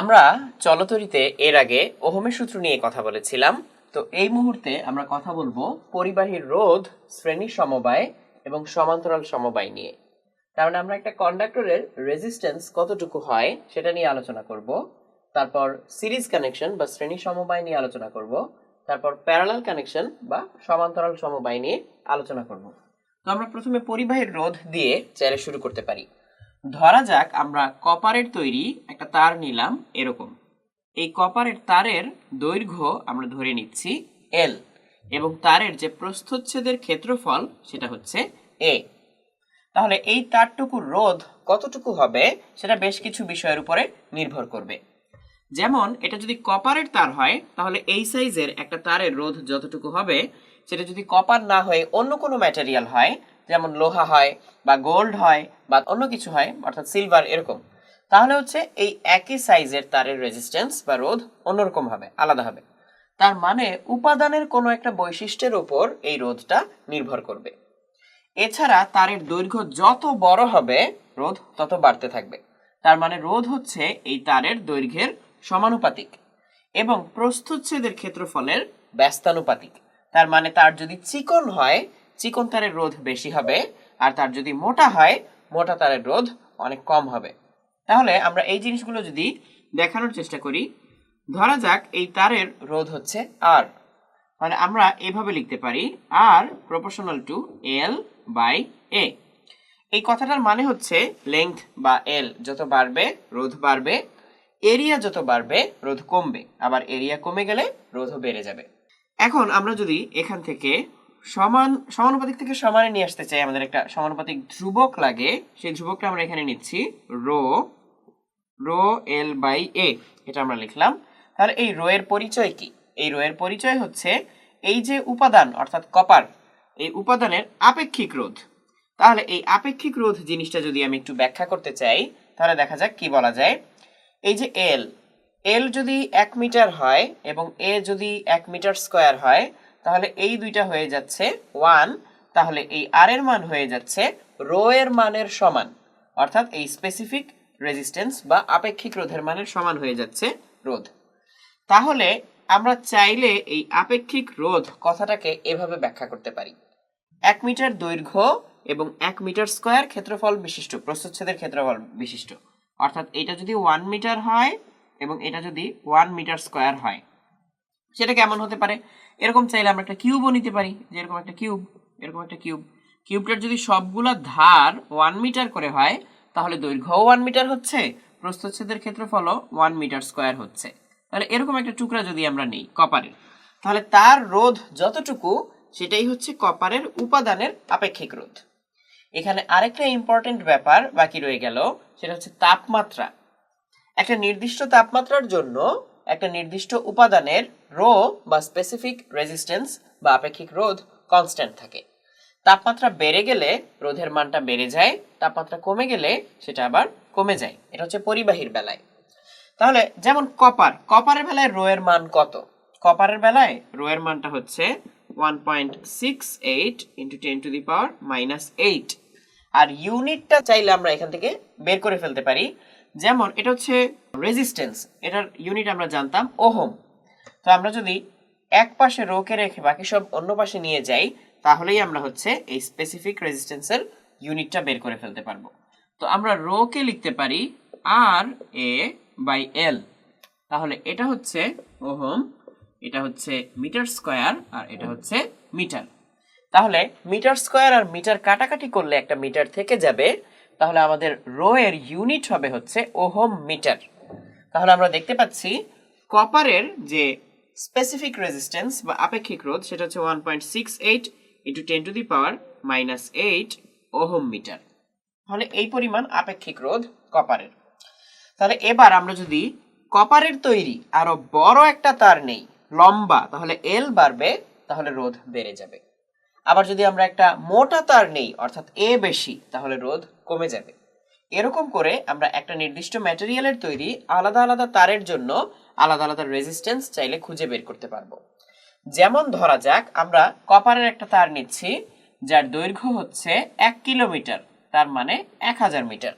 আমরা চলতরিতে এর আগে ওহমের সূত্র নিয়ে কথা বলেছিলাম। তো এই মুহূর্তে আমরা কথা বলব পরিবাহীর রোধ, শ্রেণি সমবায় এবং সমান্তরাল সমবায় নিয়ে। তার মানে আমরা একটা কন্ডাক্টরের রেজিস্ট্যান্স কতটুকু হয় সেটা নিয়ে আলোচনা করব। তারপর সিরিজ কানেকশন বা শ্রেণি সমবায় নিয়ে আলোচনা করব। তারপর প্যারালাল কানেকশন বা সমান্তরাল সমবায় নিয়ে আলোচনা করব। তো আমরা প্রথমে পরিবাহীর রোধ দিয়ে চাইলে শুরু করতে পারি। ধরা যাক আমরা কপারের তৈরি একটা তার নিলাম এরকম। এই কপারের তারের দৈর্ঘ্য আমরা ধরে নিচ্ছি এল এবং তারের যে প্রস্থচ্ছেদের ক্ষেত্রফল সেটা হচ্ছে এ তাহলে এই তারটুকুর রোধ কতটুকু হবে সেটা বেশ কিছু বিষয়ের উপরে নির্ভর করবে। যেমন এটা যদি কপারের তার হয়, তাহলে এই সাইজের একটা তারের রোধ যতটুকু হবে, সেটা যদি কপার না হয়ে অন্য কোনো ম্যাটেরিয়াল হয় যেমন লোহা হয় বা গোল্ড হয় বা অন্য কিছু হয়, অর্থাৎ সিলভার এরকম। তাহলে হচ্ছে এই একই সাইজের তারের রেজিস্ট্যান্স বা রোধ অন্যরকম হবে, আলাদা হবে। তার মানে উপাদানের কোনো একটা বৈশিষ্ট্যের উপর এই রোধটা নির্ভর করবে। এছাড়া তারের দৈর্ঘ্য যত বড় হবে, রোধ তত বাড়তে থাকবে। তার মানে রোধ হচ্ছে এই তারের দৈর্ঘ্যের সমানুপাতিক এবং প্রস্থচ্ছেদের ক্ষেত্রফলের ব্যস্তানুপাতিক। তার মানে তার যদি চিকন হয় চিকন তারের রোধ বেশি হবে, আর তার যদি মোটা হয়, মোটা তারের রোধ অনেক কম হবে। তাহলে আমরা এই জিনিসগুলো যদি দেখানোর চেষ্টা করি, ধরা যাক এই তারের রোধ হচ্ছে আর মানে আমরা এভাবে লিখতে পারি আর proportional to L by A এই কথাটার মানে হচ্ছে লেংথ বা এল যত বাড়বে, রোধ বাড়বে এরিয়া যত বাড়বে, রোধ কমবে। আবার এরিয়া কমে গেলে রোধও বেড়ে যাবে। এখন আমরা যদি এখান থেকে সমান, সমানুপাতিক থেকে সমানে নিয়ে আসতে চাই আমাদের একটা সমানুপাতিক ধ্রুবক লাগে। সেই ধ্রুবকটা আমরা এখানে নিচ্ছি rho rho L by A, এটা আমরা লিখলাম। তাহলে এই রো এর পরিচয় কি? এই রো এর পরিচয় হচ্ছে এই যে উপাদান, অর্থাৎ কপার, এই উপাদানের আপেক্ষিক রোধ। তাহলে এই আপেক্ষিক রোধ জিনিসটা যদি আমি একটু ব্যাখ্যা করতে চাই, তাহলে দেখা যাক কি বলা যায়। এই যে এল এল যদি এক মিটার হয় এবং এ যদি এক মিটার স্কোয়ার হয় তাহলে এই দুইটা হয়ে যাচ্ছে ওয়ান তাহলে এই আর এর মান হয়ে যাচ্ছে রো এর মানের সমান। অর্থাৎ এই স্পেসিফিক রেজিস্ট্যান্স বা আপেক্ষিক রোধের মানের সমান হয়ে যাচ্ছে রোধ। তাহলে আমরা চাইলে এই আপেক্ষিক রোধ কথাটাকে এভাবে ব্যাখ্যা করতে পারি। এক মিটার দৈর্ঘ্য এবং এক মিটার স্কোয়ার ক্ষেত্রফল বিশিষ্ট, প্রস্থচ্ছেদের ক্ষেত্রফল বিশিষ্ট। অর্থাৎ এটা যদি ওয়ান মিটার হয় এবং এটা যদি ওয়ান মিটার স্কোয়ার হয়, সেটা কেমন হতে পারে? এরকম চাইলে আমরা একটা কিউবও নিতে পারি, যে এরকম একটা কিউব এরকম একটা কিউব কিউবটার যদি সবগুলা ধার ওয়ান মিটার করে হয়, তাহলে দৈর্ঘ্যও ওয়ান মিটার হচ্ছে, প্রস্থচ্ছেদের ক্ষেত্রফলও ওয়ান মিটার স্কোয়ার হচ্ছে। তাহলে এরকম একটা টুকরা যদি আমরা নিই কপারের তাহলে তার রোধ যতটুকু, সেটাই হচ্ছে কপারের উপাদানের আপেক্ষিক রোধ। এখানে আরেকটা ইম্পর্টেন্ট ব্যাপার বাকি রয়ে গেল, সেটা হচ্ছে তাপমাত্রা। একটা নির্দিষ্ট তাপমাত্রার জন্য একটা নির্দিষ্ট উপাদানের রো বা স্পেসিফিক রেজিস্ট্যান্স বা আপেক্ষিক রোধ কনস্ট্যান্ট থাকে। তাপমাত্রা বেড়ে গেলে রোধের মানটা বেড়ে যায়, তাপমাত্রা কমে গেলে সেটা আবার কমে যায়। এটা হচ্ছে পরিবাহীর বেলায়। তাহলে যেমন কপার, কপারের বেলায় রো এর মান কত? কপারের বেলায় রো এর মানটা হচ্ছে one point six eight into ten to the power minus eight আর ইউনিটটা চাইলে আমরা এখান থেকে বের করে ফেলতে পারি। যেমন, এটা হচ্ছে রেজিস্ট্যান্স এটার ইউনিট আমরা জানতাম ওহম। তো আমরা যদি এক পাশে রোকে রেখে বাকি সব অন্য পাশে নিয়ে যাই, তাহলেই আমরা হচ্ছে এই স্পেসিফিক রেজিস্ট্যান্সের ইউনিটটা বের করে ফেলতে পারব। তো আমরা রোকে লিখতে পারি আর এ বাই এল তাহলে এটা হচ্ছে ওহম, এটা হচ্ছে মিটার স্কোয়ার আর এটা হচ্ছে মিটার তাহলে মিটার স্কোয়ার আর মিটার কাটাকাটি করলে একটা মিটার থেকে যাবে তাহলে আমাদের রো এর ইউনিট হবে হচ্ছে ওহম মিটার। তাহলে আমরা দেখতে পাচ্ছি কপারের যে স্পেসিফিক রেজিস্ট্যান্স বা আপেক্ষিক রোধ, সেটা হচ্ছে one point six eight into ten to the power minus eight ohm metre. তাহলে এই পরিমাণ আপেক্ষিক রোধ কপারের। তাহলে এবার আমরা যদি কপারের তৈরি আরও বড় একটা তার নেই, লম্বা, তাহলে এল বাড়বে, তাহলে রোধ বেড়ে যাবে। আবার যদি আমরা একটা মোটা তার নেই, অর্থাৎ এ বেশি, তাহলে রোধ কমে যাবে। এরকম করে আমরা একটা নির্দিষ্ট ম্যাটেরিয়ালের তৈরি আলাদা আলাদা তারের জন্য আলাদা আলাদা রেজিস্ট্যান্স চাইলে খুঁজে বের করতে পারব। যেমন ধরা যাক, আমরা কপারের একটা তার নিচ্ছি, যার দৈর্ঘ্য হচ্ছে এক কিলোমিটার, তার মানে এক হাজার মিটার।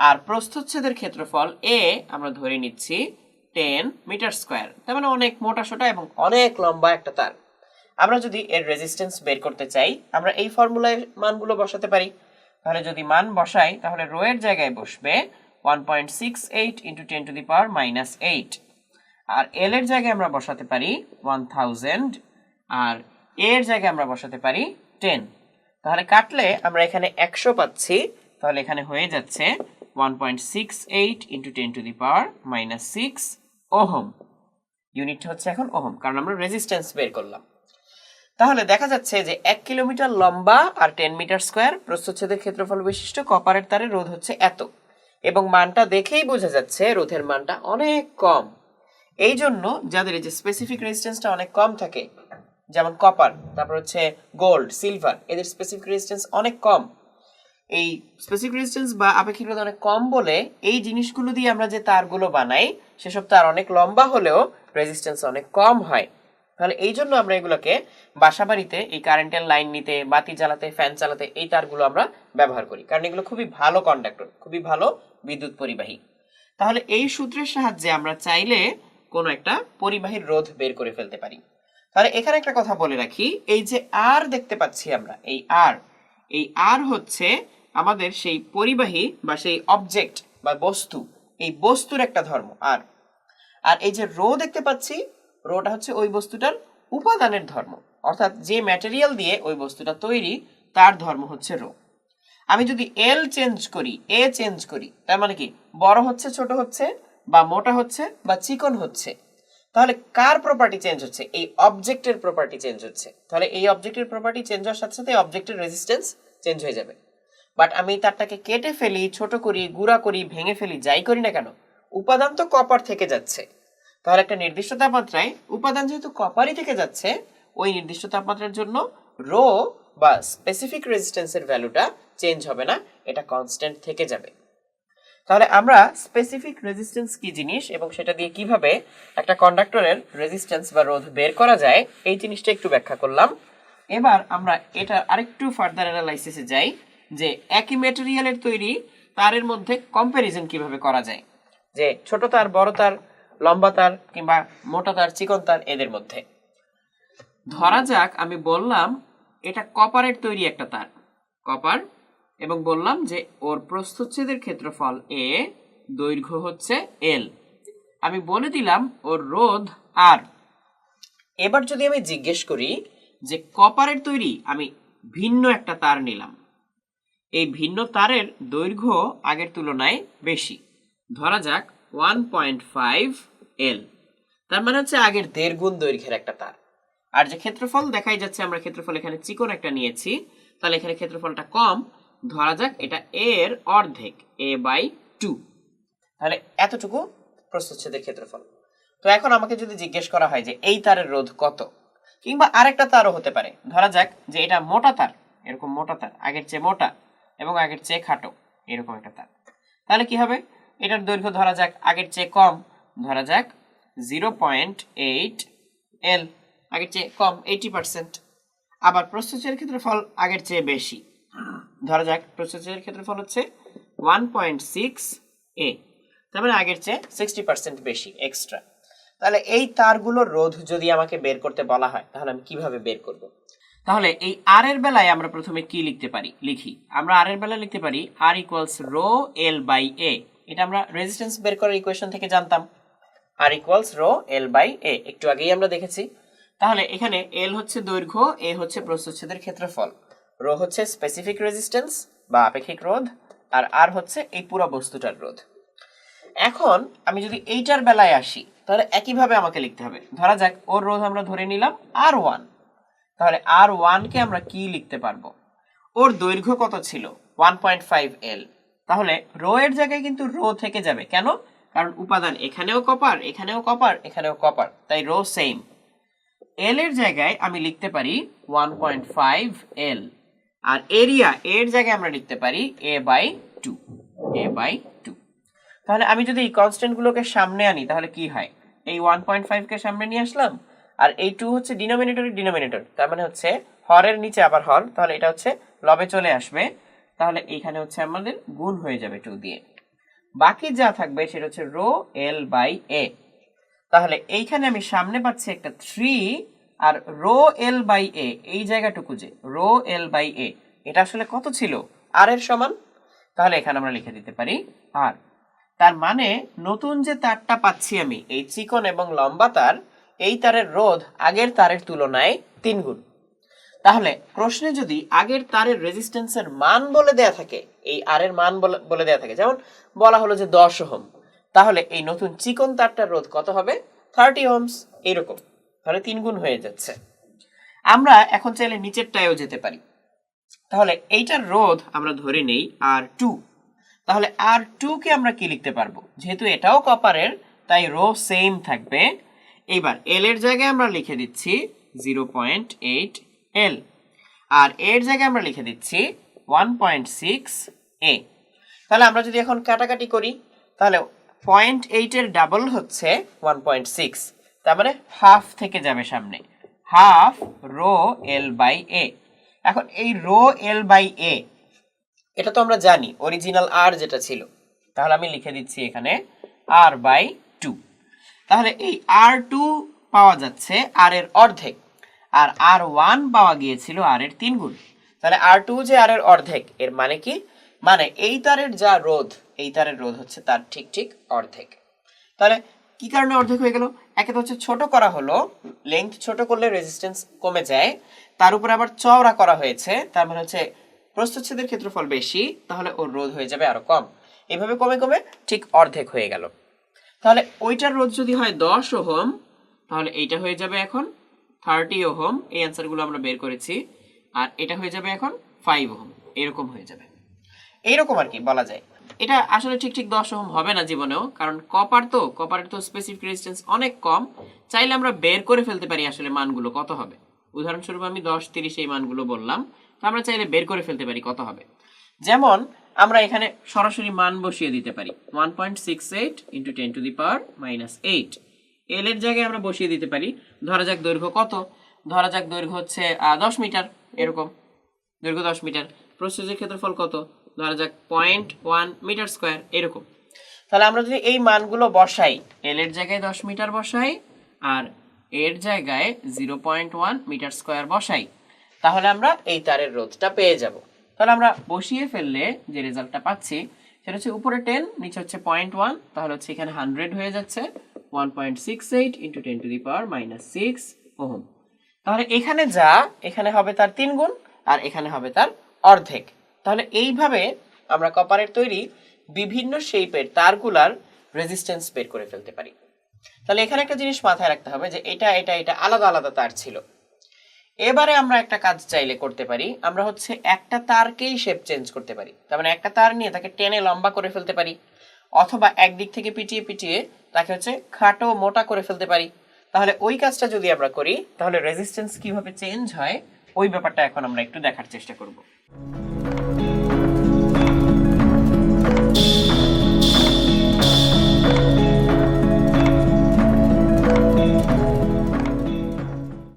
আর প্রস্থচ্ছেদের ক্ষেত্রফল এ আমরা ধরে নিচ্ছি টেন মিটার স্কোয়ার তার মানে অনেক মোটা, সোটা এবং অনেক লম্বা একটা তার। আমরা যদি এর রেজিস্ট্যান্স বের করতে চাই, আমরা এই ফর্মুলায় মানগুলো বসাতে পারি। তাহলে যদি মান বসাই, তাহলে রো এর জায়গায় বসবে one point six eight into ten to the power minus eight R L এর জায়গায় আমরা বসাতে পারি ওয়ান থাউজেন্ড আর এর জায়গায় আমরা বসাতে পারি টেন তাহলে কাটলে আমরা এখানে একশো পাচ্ছি, তাহলে এখানে হয়ে যাচ্ছে one point six eight into ten to the power minus six ohm. Unit হচ্ছে এখন ওহম, কারণ আমরা রেজিস্ট্যান্স বের করলাম। তাহলে দেখা যাচ্ছে যে এক কিলোমিটার লম্বা আর টেন মিটার স্কোয়ার প্রস্থচ্ছেদের ক্ষেত্রফল বিশিষ্ট কপারের তারে রোধ হচ্ছে এত। এবং মানটা দেখেই বোঝা যাচ্ছে রোধের মানটা অনেক কম। এই জন্য যাদের এই যে স্পেসিফিক রেজিস্ট্যান্সটা অনেক কম থাকে, যেমন কপার তারপর হচ্ছে গোল্ড সিলভার এদের স্পেসিফিক রেজিস্ট্যান্স অনেক কম। এই স্পেসিফিক রেজিস্ট্যান্স বা আপেক্ষিক রোধ অনেক কম বলে এই জিনিসগুলো দিয়ে আমরা যে তারগুলো বানাই, সেসব তার অনেক লম্বা হলেও রেজিস্ট্যান্স অনেক কম হয়। তাহলে এই জন্য আমরা এগুলোকে বাসা বাড়িতে এই কারেন্টের লাইন নিতে, বাতি জ্বালাতে ফ্যান চালাতে এই তারগুলো আমরা ব্যবহার করি। কারণ এগুলো খুবই ভালো কন্ডাক্টর খুবই ভালো বিদ্যুৎ পরিবাহী। তাহলে এই সূত্রের সাহায্যে আমরা চাইলে কোনো একটা পরিবাহীর রোধ বের করে ফেলতে পারি। তাহলে এখানে একটা কথা বলে রাখি, এই যে আর দেখতে পাচ্ছি আমরা, এই আর এই আর হচ্ছে আমাদের সেই পরিবাহী বা সেই অবজেক্ট বা বস্তু, এই বস্তুর একটা ধর্ম আর আর এই যে রো দেখতে পাচ্ছি রোটা হচ্ছে ওই বস্তুটার উপাদানের ধর্ম। অর্থাৎ যে ম্যাটেরিয়াল দিয়ে ওই বস্তুটা তৈরি, তার ধর্ম হচ্ছে রো। আমি যদি এল চেঞ্জ করি এ চেঞ্জ করি, তার মানে কি? বড় হচ্ছে, ছোট হচ্ছে, বা মোটা হচ্ছে, বা চিকন হচ্ছে। তাহলে কার প্রপার্টি চেঞ্জ হচ্ছে? এই অবজেক্টের প্রপার্টি চেঞ্জ হচ্ছে। তাহলে এই অবজেক্টের প্রপার্টি চেঞ্জ হওয়ার সাথে সাথে অবজেক্টের রেজিস্ট্যান্স চেঞ্জ হয়ে যাবে। বাট আমি তারটাকে কেটে ফেলি, ছোট করি, গুঁড়া করি, ভেঙে ফেলি, যাই করি না কেন, উপাদান তো কপার থেকে যাচ্ছে। তাহলে একটা নির্দিষ্ট তাপমাত্রায় উপাদান যেহেতু কপারই থেকে যাচ্ছে, ওই নির্দিষ্ট তাপমাত্রার জন্য রো বা স্পেসিফিক রেজিস্ট্যান্সের ভ্যালুটা চেঞ্জ হবে না, এটা কনস্ট্যান্ট থেকে যাবে। তাহলে আমরা স্পেসিফিক রেজিস্ট্যান্স কি জিনিস এবং সেটা দিয়ে কীভাবে একটা কন্ডাক্টরের রেজিস্ট্যান্স বা রোধ বের করা যায়, এই জিনিসটা একটু ব্যাখ্যা করলাম। এবার আমরা এটা আরেকটু ফার্দার অ্যানালাইসিসে যাই, যে একই ম্যাটেরিয়ালের তৈরি তারের মধ্যে কম্প্যারিজন কীভাবে করা যায়, যে ছোট তার, বড় তার লম্বা তার কিংবা মোটা তার, চিকন তার এদের মধ্যে। ধরা যাক, আমি বললাম এটা কপারের তৈরি একটা তার। কপার, এবং বললাম যে ওর প্রস্থচ্ছেদের ক্ষেত্রফল এ, দৈর্ঘ্য হচ্ছে এল। আমি বলে দিলাম ওর রোধ আর। এবার যদি আমি জিজ্ঞেস করি যে কপারের তৈরি, আমি ভিন্ন একটা তার নিলাম। এই ভিন্ন তারের দৈর্ঘ্য আগের তুলনায় বেশি। ধরা যাক ওয়ান পয়েন্ট ফাইভ এল তার মানে হচ্ছে আগের দেড় গুণ দৈর্ঘ্যের একটা তার। আর যে ক্ষেত্রফল দেখাই যাচ্ছে, আমরা ক্ষেত্রফল এখানে চিকন একটা নিয়েছি, তাহলে এখানে ক্ষেত্রফলটা কম। ধরা যাক, এটা এর অর্ধেক এ বাই টু তাহলে এতটুকু প্রস্থচ্ছেদের ক্ষেত্রফল। তো এখন আমাকে যদি জিজ্ঞেস করা হয় যে এই তারের রোধ কত, কিংবা আরেকটা তারও হতে পারে। ধরা যাক যে এটা মোটা তার, এরকম মোটা তার, আগের চেয়ে মোটা এবং আগের চেয়ে খাটো, এরকম একটা তার। তাহলে কি হবে? এটার দৈর্ঘ্য ধরা যাক, আগের চেয়ে কম, ধরা যাক জিরো পয়েন্ট এইট এল, আগের চেয়ে কম এইটি পার্সেন্ট আবার প্রস্থচ্ছেদের ক্ষেত্রফল আগের চেয়ে বেশি, ধরা যাক প্রস্থচ্ছেদের ক্ষেত্রফল হচ্ছে ওয়ান পয়েন্ট সিক্স এ তার মানে আগের চেয়ে সিক্সটি পার্সেন্ট বেশি এক্সট্রা তাহলে এই তারগুলোর রোধ যদি আমাকে বের করতে বলা হয়, তাহলে আমি কীভাবে বের করব? তাহলে এই আর এর বেলায় আমরা প্রথমে কি লিখতে পারি? লিখি, আমরা আর এর বেলায় লিখতে পারি আর equals rho L by A এটা আমরা রেজিস্ট্যান্স বের করার ইকুয়েশন থেকে জানতাম। আর equals rho L by A একটু আগেই আমরা দেখেছি। তাহলে এখানে এল হচ্ছে দৈর্ঘ্য এ হচ্ছে প্রস্থচ্ছেদের ক্ষেত্রফল। রো হচ্ছে স্পেসিফিক রেজিস্ট্যান্স বা আপেক্ষিক রোধ, আর আর হচ্ছে এই পুরো বস্তুটার রোধ। এখন আমি যদি এইটার বেলায় আসি, তাহলে একইভাবে আমাকে লিখতে হবে। ধরা যাক, ওর রোধ আমরা ধরে নিলাম আর ওয়ান তাহলে আর ওয়ানকে আমরা কি লিখতে পারব? ওর দৈর্ঘ্য কত ছিল? ওয়ান পয়েন্ট ফাইভ এল তাহলে রো এর জায়গায় কিন্তু রো থেকে যাবে। কেন? কারণ উপাদান এখানেও কপার এখানেও কপার এখানেও কপার। তাই রো সেম এল এর জায়গায় আমি লিখতে পারি ওয়ান পয়েন্ট ফাইভ এল আর এরিয়া এর জায়গায় আমরা লিখতে পারি A by two A by two তাহলে আমি যদি এই কনস্ট্যান্টগুলোকে সামনে আনি, তাহলে কি হয়? এই ওয়ান পয়েন্ট ফাইভকে সামনে নিয়ে আসলাম, আর এই টু হচ্ছে ডিনোমিনেটরের ডিনোমিনেটর তার মানে হচ্ছে হরের নিচে আবার হর, তাহলে এটা হচ্ছে লবে চলে আসবে তাহলে এইখানে হচ্ছে আমাদের গুণ হয়ে যাবে টু দিয়ে। বাকি যা থাকবে সেটা হচ্ছে রো এল বাই এ। তাহলে এইখানে আমি সামনে পাচ্ছি একটা three R rho L by A, এই জায়গাটুকু যে, রো এল বাই এ, এটা আসলে কত ছিল? আর এর সমান? তাহলে এখানে আমরা লিখে দিতে পারি আর তার মানে নতুন যে তারটা পাচ্ছি আমি, এই চিকন এবং লম্বা তার, এই তারের রোধ আগের তারের তুলনায় তিন গুণ। তাহলে প্রশ্নে যদি আগের তারের রেজিস্ট্যান্সের মান বলে দেয়া থাকে, এই আর এর মান বলে- দেয়া থাকে, যেমন বলা হলো যে দশ ওহম, তাহলে এই নতুন চিকন তারটার রোধ কত হবে? থার্টি ওহমস এইরকম তাহলে তিন গুণ হয়ে যাচ্ছে। আমরা এখন চাইলে নিচেরটায়ও যেতে পারি। তাহলে এইটার রোধ আমরা ধরে নেই আর টু তাহলে আর টু কে আমরা কি লিখতে পারব? যেহেতু এটাও কপারের তাই রো সেম থাকবে। এইবার এল এর জায়গায় আমরা লিখে দিচ্ছি জিরো পয়েন্ট এইট এল আর এর জায়গায় আমরা লিখে দিচ্ছি ওয়ান পয়েন্ট সিক্স এ তাহলে আমরা যদি এখন কাটাকাটি করি, তাহলে পয়েন্ট এইটের ডাবল হচ্ছে ওয়ান পয়েন্ট সিক্স তার মানে হাফ থেকে যাবে সামনে। Half rho L by A এখন এই রো এল বাই এ এটা তো আমরা জানি অরিজিনাল আর যেটা ছিল। তাহলে আমি লিখে দিচ্ছি এখানে আর বাই টু তাহলে এই আর টু পাওয়া যাচ্ছে আর এর অর্ধেক। আর আর ওয়ান পাওয়া গিয়েছিল আর এর তিন গুণ। তাহলে আর টু যে আর এর অর্ধেক, এর মানে কি? মানে এই তারের যা রোধ, এই তারের রোধ হচ্ছে তার ঠিক ঠিক অর্ধেক। তাহলে কি কারণে অর্ধেক হয়ে গেল? একে তো হচ্ছে ছোট করা হলো লেন্থ ছোট করলে রেজিস্ট্যান্স কমে যায়। তার উপর আবার চওড়া করা হয়েছে, তার মানে হচ্ছে প্রস্থচ্ছেদের ক্ষেত্রফল বেশি, তাহলে ওর রোধ হয়ে যাবে আরও কম। এভাবে কমে কমে ঠিক অর্ধেক হয়ে গেল। তাহলে ওইটার রোধ যদি হয় দশ ওহম, তাহলে এইটা হয়ে যাবে এখন থার্টি ওহম এই অ্যান্সারগুলো আমরা বের করেছি। আর এটা হয়ে যাবে এখন ফাইভ ওহম এরকম হয়ে যাবে। এইরকম আর কি বলা যায়। এটা আসলে ঠিক ঠিক দশ ওহম হবে না জীবনেও কারণ কপার তো কপারের তো স্পেসিফিক রেজিস্ট্যান্স অনেক কম। চাইলে আমরা বের করে ফেলতে পারি আসলে মানগুলো কত হবে? উদাহরণস্বরূপ আমি দশ তিরিশ এই মানগুলো বললাম তো আমরা চাইলে বের করে ফেলতে পারি কত হবে? যেমন আমরা এখানে সরাসরি মান বসিয়ে দিতে পারি। One point six eight into ten to the power minus eight L এর জায়গায় আমরা বসিয়ে দিতে পারি। ধরা যাক দৈর্ঘ্য কত। ধরা যাক দৈর্ঘ্য হচ্ছে দশ মিটার, এরকম। দৈর্ঘ্য দশ মিটার। প্রস্থের ক্ষেত্রফল কত? ধরা যাক পয়েন্ট ওয়ান মিটার স্কোয়ার এরকম। তাহলে আমরা যদি এই মানগুলো বসাই এল এর জায়গায় দশ মিটার বসাই আর এর জায়গায় zero point one metre square বসাই, তাহলে আমরা এই তারের রোধটা পেয়ে যাব। তাহলে আমরা বসিয়ে ফেললে যে রেজাল্টটা পাচ্ছি, সেটা হচ্ছে উপরে টেন নিচে হচ্ছে পয়েন্ট ওয়ান তাহলে হচ্ছে এখানে হান্ড্রেড হয়ে যাচ্ছে। One point six eight into ten to the power minus six ohm তাহলে এখানে যা, এখানে হবে তার তিন গুণ আর এখানে হবে তার অর্ধেক। তাহলে এইভাবে আমরা কপারের তৈরি বিভিন্ন শেপের তারগুলার রেজিস্ট্যান্স বের করে ফেলতে পারি। তাহলে এখানে একটা জিনিস মাথায় রাখতে হবে যে এটা এটা এটা আলাদা আলাদা তার ছিল। এবারে আমরা একটা কাজ চাইলে করতে পারি, আমরা হচ্ছে একটা তারকেই শেপ চেঞ্জ করতে পারি। তার মানে একটা তার নিয়ে তাকে টেনে লম্বা করে ফেলতে পারি, অথবা একদিক থেকে পিটিয়ে পিটিয়ে তাকে হচ্ছে খাটো মোটা করে ফেলতে পারি। তাহলে ওই কাজটা যদি আমরা করি, তাহলে রেজিস্ট্যান্স কীভাবে চেঞ্জ হয়, ওই ব্যাপারটা এখন আমরা একটু দেখার চেষ্টা করব।